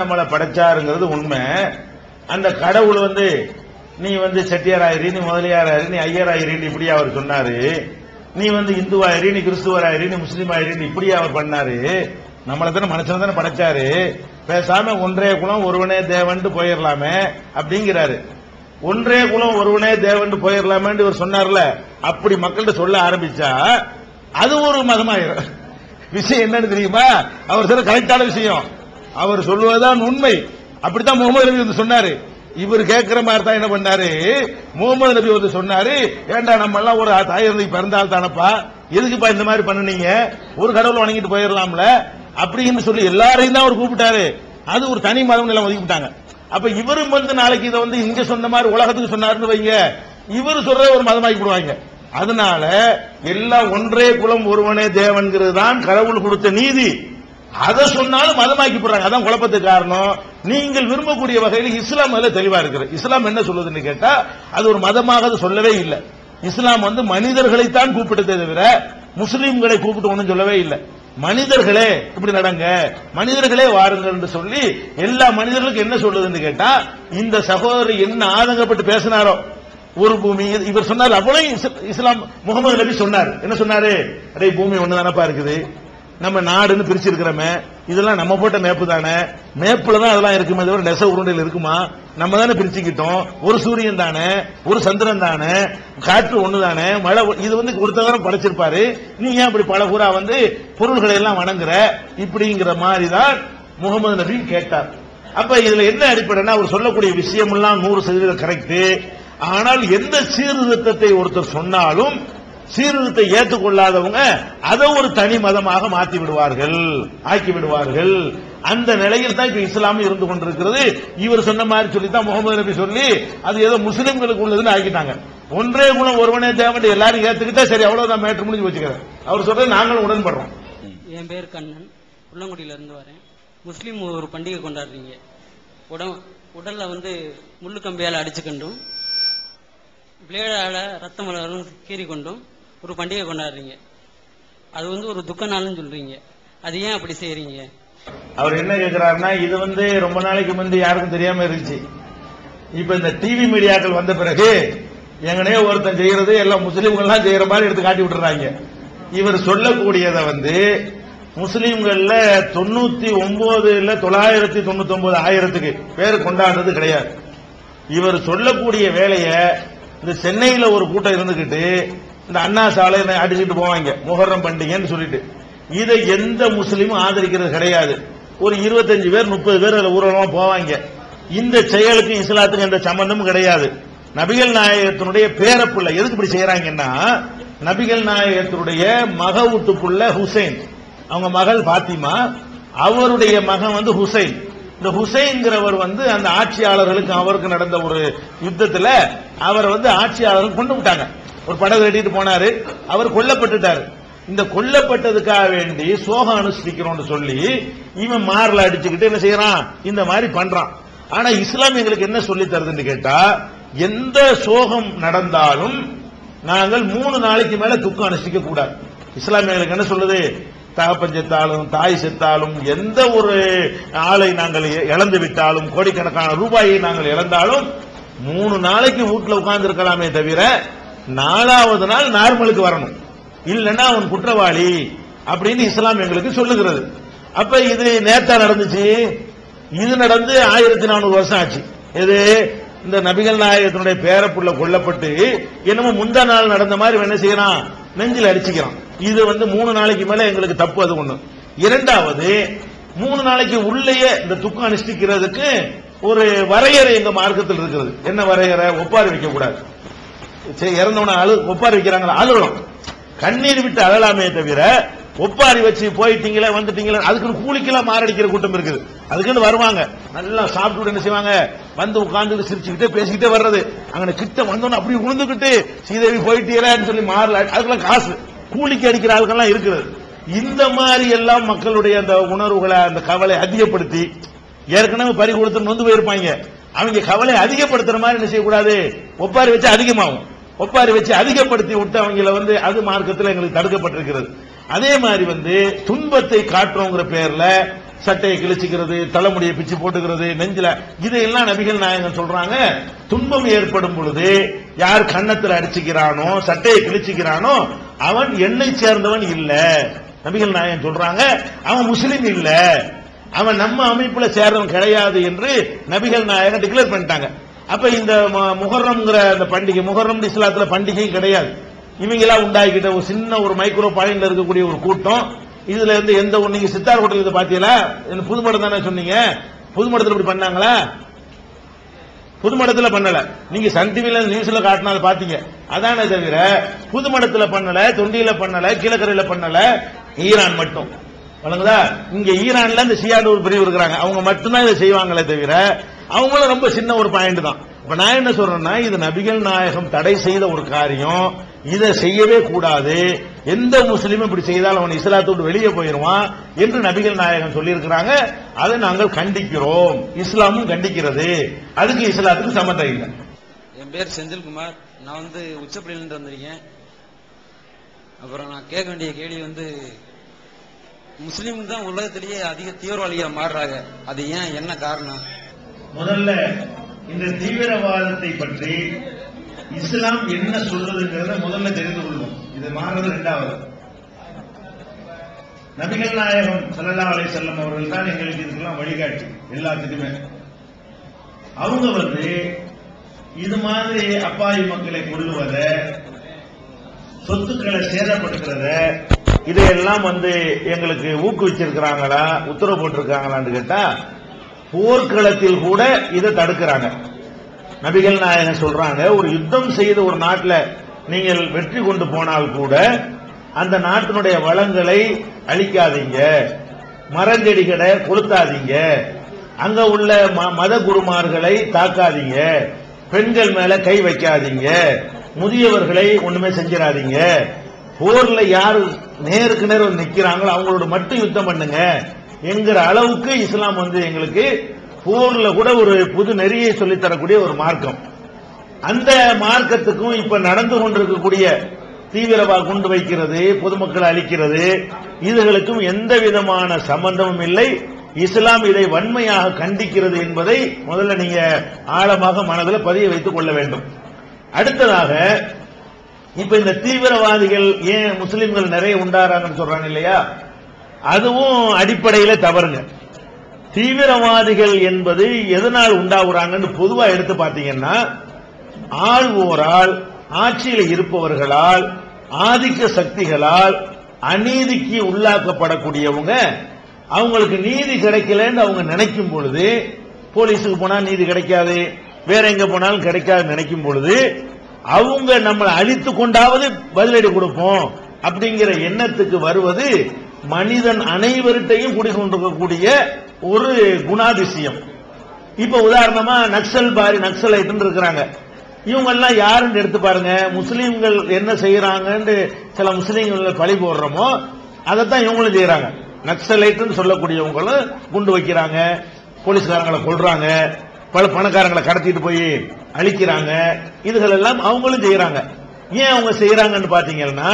நம்மளை படைச்சாருங்கிறது உண்மை. அந்த கடவுள் வந்து நீ வந்து செட்டியாராயிரு நீ முதலியாராயிரு நீ ஐயராயிரு இப்படி அவர் சொன்னாரு. நீ வந்து இந்துவாயிரு நீ கிறிஸ்துவராயிரு நீ முஸ்லீம் ஆயிரின்னு இப்படி அவர் பண்ணாரு. நம்மளை தானே மனுஷன் தானே படைச்சாரு. பேசாம ஒன்றே குலம் ஒருவனே தேவன்ட்டு போயிடலாமே அப்படிங்கிறாரு. ஒன்றே குலம் ஒருவனே தேவன்ட்டு போயிடலாமேன்னு இவர் சொன்னார்ல. அப்படி மக்கள்கிட்ட சொல்ல ஆரம்பிச்சா அது ஒரு மதமாயிரும். விஷயம் என்னன்னு தெரியுமா? அவர் சொல்ல கரெக்டான விஷயம். அவர் சொல்வதுதான் உண்மை. அப்படித்தான் முகமது நபி வந்து சொன்னாரு. இவர் கேட்கிற மாதிரி தான் என்ன பண்ணாரு? முகமது நபி வந்து சொன்னாரு ஏண்டா நம்ம எல்லாம் ஒரு தாயிருந்து பிறந்தால் தானப்பா? எதுக்குப்பா இந்த மாதிரி பண்ணுனீங்க? ஒரு கடவுள் வணங்கிட்டு போயிடலாம்ல? அப்படின்னு சொல்லி எல்லாரையும் தான் அவர் கூப்பிட்டாரு. அது ஒரு தனி மதம் எல்லாம் ஒதுக்கிட்டாங்க அப்ப இவரும் வந்து நாளைக்கு இதை வந்து இங்க சொன்ன மாதிரி உலகத்துக்கு சொன்னாருன்னு வைங்க. இவர் சொல்ற ஒரு மதமாக்கி போடுவாங்க அதனால எல்லாம் ஒன்றே குலம் ஒருவனே தேவன்கிறது தான் கடவுள் கொடுத்த நீதி. அதை சொன்னாலும் மதமாக்கி போடுறாங்க. அதான் குழப்பத்துக்கு காரணம். நீங்கள் விரும்பக்கூடிய வகையில் இஸ்லாம் அதில் தெளிவா இருக்குது இஸ்லாம் என்ன சொல்லுதுன்னு கேட்டா அது ஒரு மதமாக சொல்லவே இல்லை. இஸ்லாம் வந்து மனிதர்களைத்தான் கூப்பிட்டதே தவிர முஸ்லீம்களை கூப்பிட்டு ஒன்றும் சொல்லவே இல்லை. மனிதர்களே இப்படி நடங்க. மனிதர்களே வாருங்கள் என்று சொல்லி எல்லா மனிதர்களுக்கும் என்ன சொல்லுதுன்னு கேட்டா இந்த சகோதரி என்ன ஆதங்கப்பட்டு பேசினாரோ ஒரு பூமி இவர் சொன்னார் அவ்வளவு இஸ்- இஸ்லாம் முகமது நபி சொன்னார். என்ன சொன்னாரு? அடே பூமி ஒண்ணு தானப்பா இருக்குது? நம்ம நாடுன்னு பிரிச்சிருக்கிறோமே இதெல்லாம் நம்ம போட்ட மேப்பு தானே? மேப்புல தான் அதெல்லாம் இருக்குமே தவிர நெச உருண்டையில் இருக்குமா? நம்ம தானே பிரிச்சுக்கிட்டோம். ஒரு சூரியன் தானே? ஒரு சந்திரன் தானே? காற்று ஒண்ணு தானே? மழை இது வந்து ஒருத்தவரம் படைச்சிருப்பாரு. நீ ஏன் அப்படி பல பூரா வந்து பொருள்களை எல்லாம் வணங்குற? இப்படிங்கிற மாதிரி தான் முகமது நபி கேட்டார். அப்ப இதுல என்ன அடிப்படைன்னா அவர் சொல்லக்கூடிய விஷயம் எல்லாம் நூறு சதவீதம் கரெக்ட் ஆனால் எந்த சீர்திருத்தத்தை ஒருத்தர் சொன்னாலும் சீர்திருத்தத்தை ஏற்றுக்கொள்ளாதவங்க அதை ஒரு தனி மதமாக மாற்றி விடுவார்கள் ஆக்கி விடுவார்கள். அந்த நிலையில் தான் இப்ப இஸ்லாம் இருந்து கொண்டிருக்கிறது. இவர் சொன்ன மாதிரி சொல்லி தான் முகமது நபி சொல்லி அது ஏதோ முஸ்லிம்களுக்கு உள்ளதுன்னு ஆக்கிட்டாங்க. ஒன்றே குணம் ஒருவனே தேவன் எல்லாரும் ஏத்துக்கிட்டா சரி அவ்வளவுதான் மேட்ரு முடிஞ்சு வச்சுக்கிறேன் அவர் சொல்றது நாங்களும் உடன்படுறோம். என் பேர் கண்ணன். உள்ளங்குடியில இருந்து வரேன். முஸ்லீம் ஒரு பண்டிகை கொண்டாடுறீங்க. உடல் உடல்ல வந்து முள்ளு கம்பியால் அடிச்சுக்கண்டும் பிளேடால ரத்தம் வளரும் கீறி கொண்டும் ஒரு பண்டிகை கொண்டாடுறீங்க. அது வந்து ஒரு துக்க நாள்னு சொல்றீங்க. அது ஏன் அப்படி செய்யறீங்க அவர் என்ன கேட்கிறாருன்னா இது வந்து ரொம்ப நாளைக்கு முந்தி யாருக்கும் தெரியாம இருந்துச்சு. இப்ப இந்த டிவி மீடியாக்கள் வந்த பிறகு எங்கனே ஒருத்தன் செய்யறது எல்லாம் முஸ்லீம்கள்லாம் செய்யற மாதிரி எடுத்து காட்டி விட்டுறாங்க. இவர் சொல்லக்கூடியதை வந்து முஸ்லீம்கள்ல தொண்ணூத்தி ஒன்பதுல தொள்ளாயிரத்தி தொண்ணூத்தி ஒன்பது ஆயிரத்துக்கு பேர் கொண்டாடுறது கிடையாது. இவர் சொல்லக்கூடிய வேலையை இந்த சென்னையில ஒரு கூட்டம் இருந்துகிட்டு இந்த அண்ணா சாலை அடிச்சுட்டு போவாங்க. முகர்ரம் பண்டிகைன்னு சொல்லிட்டு. இதை எந்த முஸ்லீமும் ஆதரிக்கிறது கிடையாது. ஒரு இருபத்தஞ்சு பேர் முப்பது பேர் அதில் ஊர்வலமா போவாங்க. இந்த செயலுக்கும் இஸ்லாத்துக்கும் எந்த சம்பந்தமும் கிடையாது. நபிகள் நாயகத்தினுடைய பேரப்புள்ள. எதுக்கு இப்படி செய்யறாங்கன்னா நபிகள் நாயகத்தினுடைய மக வீட்டுக்குள்ள ஹுசைன். அவங்க மகள் பாத்திமா அவருடைய மகன் வந்து ஹுசைன். இந்த ஹுசைன்கிறவர் வந்து அந்த ஆட்சியாளர்களுக்கு அவருக்கு நடந்த ஒரு யுத்தத்துல அவரை வந்து ஆட்சியாளர்கள் கொண்டு விட்டாங்க. ஒரு படகு கட்டிட்டு போனாரு அவர் கொல்லப்பட்டுட்டாரு. இந்த கொல்லப்பட்டதுக்காக வேண்டி சோகம் அனுஷ்டிக்கிறோம்னு சொல்லி இவன் மாரில் அடிச்சுக்கிட்டு என்ன செய்யறான்? இந்த மாதிரி பண்றான். ஆனா இஸ்லாம் எங்களுக்கு என்ன சொல்லி தருதுன்னு கேட்டா எந்த சோகம் நடந்தாலும் நாங்கள் மூணு நாளைக்கு மேல துக்கம் அனுஷ்டிக்க கூடாது. இஸ்லாம் எங்களுக்கு என்ன சொல்லுது? தகப்பன் செத்தாலும் தாய் செத்தாலும் எந்த ஒரு ஆளை நாங்கள் இழந்து விட்டாலும் கோடிக்கணக்கான ரூபாயை நாங்கள் இழந்தாலும் மூணு நாளைக்கு வீட்டில் உட்கார்ந்து இருக்கலாமே தவிர நாலாவது நாள் நார்மலுக்கு வரணும். இல்லைன்னா அவன் குற்றவாளி அப்படின்னு இஸ்லாம் எங்களுக்கு சொல்லுகிறது. அப்ப இது நேத்தா நடந்துச்சு. இது நடந்து ஆயிரத்தி நானூறு வருஷம் ஆச்சு. இது இந்த நபிகள் நாயகத்தினுடைய பேரப்புள்ள கொல்லப்பட்டு என்னமோ முந்தா நாள் நடந்த மாதிரி என்ன செய்யறான்? நெஞ்சில் அடிச்சுக்கிறான். இது வந்து மூணு நாளைக்கு மேல எங்களுக்கு தப்பு அது ஒண்ணு. இரண்டாவது மூணு நாளைக்கு உள்ளேயே இந்த துக்கம் அனுஷ்டிக்கிறதுக்கு ஒரு வரையறை எங்க மார்க்கத்தில் இருக்கிறது. என்ன வரையறை? ஒப்பாரி வைக்க கூடாது. சரி இறந்தவன அழு ஒப்பாரி வைக்கிறாங்க அழுகணும். கண்ணீர் விட்டு அழலாமே தவிர ஒப்பாரி வச்சு போயிட்டீங்களே வந்துட்டீங்களே அதுக்குன்னு கூலிக்கெல்லாம் மாரடிக்கிற கூட்டம் இருக்குது. அதுக்குன்னு வருவாங்க. நல்லா சாப்பிட்டு என்ன செய்வாங்க? வந்து உட்கார்ந்து சிரிச்சுக்கிட்டே பேசிக்கிட்டே வர்றது. அங்க கிட்ட வந்தோன்னு அப்படி உளுந்துக்கிட்டு சீதேவி போயிட்டீங்களேன்னு சொல்லி மாறல. அதுக்கெல்லாம் காசு. கூலிக்கு அடிக்கிற ஆளுக்கெல்லாம் இருக்கிறது. இந்த மாதிரி எல்லாம் மக்களுடைய அந்த உணர்வுகளை அந்த கவலை அதிகப்படுத்தி ஏற்கனவே பறி கொடுத்து நொந்து போயிருப்பாங்க. அவங்க கவலை அதிகப்படுத்துற மாதிரி என்ன செய்யக்கூடாது? ஒப்பாரி வச்சு அதிகமாகும். ஒப்பாரி வச்சு அதிகப்படுத்தி விட்டு அவங்கள வந்து அது மார்க்கத்தில் எங்களுக்கு தடுக்கப்பட்டிருக்கிறது. அதே மாதிரி வந்து துன்பத்தை காட்டுறோங்கிற பேர்ல சட்டையை கிழிச்சுக்கிறது தலைமுடியை பிச்சு போட்டுக்கிறது நெஞ்சில இதையெல்லாம் நபிகள் நாயகம் சொல்றாங்க. துன்பம் ஏற்படும் பொழுது யார் கன்னத்தில் அடிச்சுக்கிறானோ சட்டையை கிழிச்சுக்கிறானோ அவன் என்னை சேர்ந்தவன் இல்ல. நபிகள் நாயகம் சொல்றாங்க அவன் முஸ்லீம் இல்ல. அவன் நம்ம அமைப்புல சேர்ந்தவன் கிடையாது என்று நபிகள் நாயகம் டிக்ளேர் பண்ணிட்டாங்க. அப்ப இந்த முகர்றம்ங்கிற அந்த பண்டிகை முகர்றம் இஸ்லாத்துல பண்டிகையும் கிடையாது. இவங்களா உண்டாக்கிட்ட ஒரு சின்ன ஒரு மைக்ரோ பாயிண்ட்ல இருக்கக்கூடிய ஒரு கூட்டம் இதுல இருந்து எந்த ஒரு நீங்க சித்தார் ஹோட்டல் இதை பாத்தீங்களா என்ன புதுமடம் தானே சொன்னீங்க? புது மடத்துல இப்படி பண்ணாங்களா? புதுமடத்துல பண்ணல. நீங்க சன் டிவில நியூஸ்ல காட்டினா அதை பாத்தீங்க அதானே தவிர புது மடத்துல பண்ணல தொண்டியில பண்ணல கீழக்கரையில பண்ணல ஈரான் மட்டும். வழங்குதா? இங்க ஈரான்ல இந்த சியாடு ஒரு பிரிவு இருக்கிறாங்க. அவங்க மட்டும்தான் இதை செய்வாங்களே தவிர அவங்களும் ரொம்ப சின்ன ஒரு பாயிண்ட் தான். இப்ப நான் என்ன சொல்றேன்னா இது நபிகள் நாயகம் தடை செய்த ஒரு காரியம். இதை செய்யவே கூடாது. எந்த முஸ்லீமும் இப்படி செய்தால் அவன் இஸ்லாத்தை விட்டு வெளியே போயிடுவான் என்று நபிகள் நாயகம் சொல்லியிருக்கிறாங்க. அதை நாங்கள் கண்டிக்கிறோம். இஸ்லாமும் கண்டிக்கிறது. அதுக்கு இஸ்லாத்துக்கு சம்மந்தம் இல்லை. என் பேர் செந்தில்குமார். நான் வந்து உச்சப்பள்ளியிலிருந்து வந்திருக்கேன். அப்புறம் நான் கேட்க வேண்டிய கேள்வி வந்து முஸ்லீம் தான் உலகத்திலேயே அதிக தீவிரவாதியா மாறுறாங்க. அது ஏன்? என்ன காரணம்? முதல்ல இந்த தீவிரவாதத்தை பற்றி இஸ்லாம் என்ன சொல்றதுங்கிறத முதல்ல தெரிந்து கொள்வோம். இது மாறுறது ரெண்டாவது. நபிகள் நாயகம் ஸல்லல்லாஹு அலை செல்லம் அவர்கள் தான் எங்களுக்கு இதுக்கெல்லாம் வழிகாட்டி எல்லாத்துக்குமே. அவங்க வந்து இது மாதிரி அப்பாவி மக்களை கொள்ளுவத சொத்துக்களை சேதப்படுத்துறத இதையெல்லாம் வந்து எங்களுக்கு ஊக்குவிச்சிருக்கிறாங்களா உத்தரவு போட்டிருக்காங்களான்னு கேட்டா போர்க்களத்தில் கூட இதை தடுக்கிறாங்க. நபிகள் நாயகன் சொல்றாங்க ஒரு யுத்தம் செய்த ஒரு நாட்டில் நீங்கள் வெற்றி கொண்டு போனால் கூட அந்த நாட்டினுடைய வளங்களை அழிக்காதீங்க மரஞ்செடிகளை கொளுத்தாதீங்க அங்க உள்ள ம- மத குருமார்களை தாக்காதீங்க பெண்கள் மேல கை வைக்காதீங்க முதியவர்களை ஒண்ணுமே செஞ்சிடாதீங்க. போர்ல யாரு நேருக்கு நேர் வந்து நிக்கிறாங்களோ அவங்களோட மட்டும் யுத்தம் பண்ணுங்க என்கிற அளவுக்கு இஸ்லாம் வந்து எங்களுக்கு போன்ல கூட ஒரு புது நெறியை சொல்லித் தரக்கூடிய ஒரு மார்க்கம். அந்த மார்க்கத்துக்கும் இப்ப நடந்து கொண்டிருக்கக்கூடிய தீவிரவாத குண்டு வைக்கிறது பொதுமக்களை அழிக்கிறது இதுகளுக்கும் எந்த விதமான சம்பந்தமும் இல்லை. இஸ்லாம் இதை வன்மையாக கண்டிக்கிறது என்பதை முதல்ல நீங்க ஆழமாக மனதில் பதிய வைத்துக் கொள்ள வேண்டும். அடுத்ததாக இப்ப இந்த தீவிரவாதிகள் ஏன் முஸ்லிம்கள் நிறைய உண்டாராங்கன்னு சொல்றாங்க இல்லையா? அதுவும் அடிப்படையில தவறுங்க. தீவிரவாதிகள் என்பது எதனால் உண்டாகுறாங்கன்னு பொதுவா எடுத்து பார்த்தீங்கன்னா ஆள்வோரால் ஆட்சியில் இருப்பவர்களால் ஆதிக்க சக்திகளால் அநீதிக்கு உள்ளாக்கப்படக்கூடியவங்க அவங்களுக்கு நீதி கிடைக்கலன்னு அவங்க நினைக்கும் பொழுது போலீஸுக்கு போனால் நீதி கிடைக்காது வேற எங்க போனாலும் கிடைக்காது நினைக்கும் பொழுது அவங்க நம்மளை அழித்து கொண்டாவது பதிலடி கொடுப்போம் அப்படிங்கிற எண்ணத்துக்கு வருவது மனிதன் அனைவர்கிட்டையும் குடிக்கொண்டிருக்கக்கூடிய ஒரு குணாதிசயம். இப்ப உதாரணமா நக்சல் பாரி நக்சலைட் இருக்கிறாங்க. இவங்க எல்லாம் யாருன்னு எடுத்து பாருங்க. முஸ்லீம்கள் என்ன செய்யறாங்கன்னு சில முஸ்லீம்கள் பழி போடுறோமோ அதைத்தான் இவங்களும் செய்யறாங்க நக்சலைட்னு சொல்லக்கூடியவங்களும் குண்டு வைக்கிறாங்க போலீஸ்காரங்களை கொள்றாங்க பல பணக்காரங்களை கடத்திட்டு போய் அழிக்கிறாங்க. இதுகள் எல்லாம் அவங்களும் செய்யறாங்க ஏன் அவங்க செய்யறாங்கன்னு பாத்தீங்கன்னா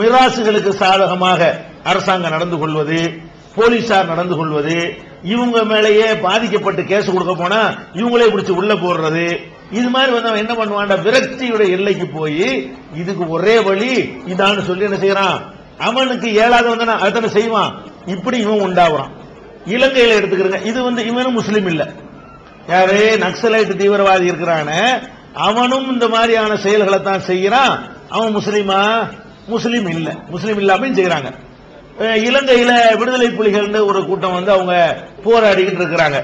மிராசுகளுக்கு சாதகமாக அரசாங்கம் நடந்து கொள்வது போலீசார் நடந்து கொள்வது இவங்க மேலேயே பாதிக்கப்பட்டு கேஸ் கொடுக்க போனா இவங்களே பிடிச்சி உள்ள போடுறது. இது மாதிரி வந்து அவன் என்ன பண்ணுவான் விரக்தியுடைய எல்லைக்கு போய் இதுக்கு ஒரே வழி இதான்னு சொல்லி என்ன செய்யறான்? அவனுக்கு ஏழாவது வந்து அதனை செய்வான். இப்படி இவன் உண்டாகுறான். இலங்கையில எடுத்துக்கிறங்க. இது வந்து இவனும் முஸ்லீம் இல்ல. யாரு நக்சலைட் தீவிரவாதி இருக்கிறானே அவனும் இந்த மாதிரியான செயல்களை தான் செய்யறான் அவன் முஸ்லீமா? முஸ்லீம் இல்ல. முஸ்லீம் இல்லாம செய்யறாங்க இலங்கையில விடுதலை புலிகள்னு ஒரு கூட்டம் வந்து அவங்க போராடிக்கிட்டு இருக்கிறாங்க.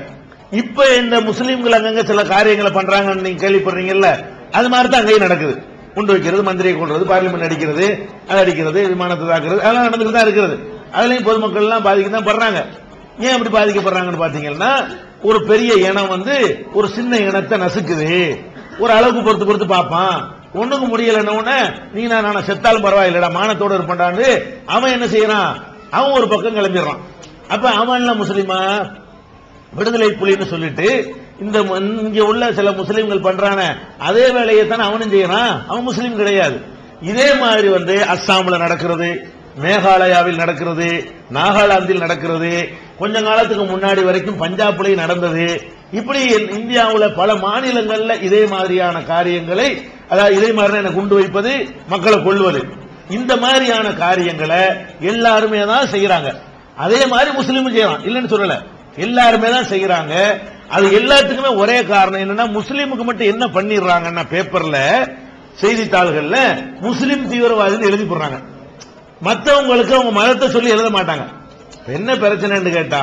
இப்ப இந்த முஸ்லீம்கள் அங்கங்க சில காரியங்களை பண்றாங்கன்னு நீங்க கேள்விப்படுறீங்கல்ல அது மாதிரி தான் அங்கேயும் நடக்குது. குண்டு வைக்கிறது மந்திரியை கொள்றது பார்லிமெண்ட் அடிக்கிறது அது அடிக்கிறது விமானத்தை தாக்குறது அதெல்லாம் நடந்துட்டு தான் இருக்கிறது அதுலயும் பொதுமக்கள் எல்லாம் பாதிக்க தான் படுறாங்க. ஏன் அப்படி பாதிக்கப்படுறாங்கன்னு பாத்தீங்கன்னா ஒரு பெரிய இனம் வந்து ஒரு சின்ன இனத்தை நசுக்குது. ஒரு அளவுக்கு பொறுத்து பொறுத்து பார்ப்பான். ஒண்ணுக்கு முடியலன்னு நீ நான் நான் செத்தாலும் பரவாயில்லடா மானத்தோட இருப்பான்டான்னு அவன் என்ன செய்யறான்? அவன் ஒரு பக்கம் கிளம்பிடுறான். அப்ப அவன் எல்லாம் முஸ்லீமா? விடுதலை புலின்னு சொல்லிட்டு இந்த இங்க உள்ள சில முஸ்லீம்கள் பண்றான அதே வேலையை தானே அவனும் செய்யறான். அவன் முஸ்லீம் கிடையாது. இதே மாதிரி வந்து அஸ்ஸாம்ல நடக்கிறது மேகாலயாவில் நடக்கிறது நாகாலாந்தில் நடக்கிறது கொஞ்ச காலத்துக்கு முன்னாடி வரைக்கும் பஞ்சாப்லயும் நடந்தது. இப்படி இந்தியாவில் பல மாநிலங்களில் இதே மாதிரியான காரியங்களை அதாவது இதே மாதிரி என்ன குண்டு வைப்பது மக்களை கொள்வது இந்த மாதிரியான காரியங்களை எல்லாருமே தான் செய்யறாங்க. அதே மாதிரி முஸ்லீமும் செய்யலாம். இல்லைன்னு சொல்லல. எல்லாருமே தான் செய்யறாங்க. அது எல்லாத்துக்குமே ஒரே காரணம் என்னன்னா முஸ்லீமுக்கு மட்டும் என்ன பண்ணிடுறாங்கன்னா பேப்பர்ல செய்தித்தாள்கள்ல முஸ்லீம் தீவிரவாதின்னு எழுதி போடுறாங்க. மத்தவங்களுக்கு அவங்க மதத்தை சொல்லி எழுத மாட்டாங்க. என்ன பிரச்சனைன்னு கேட்டா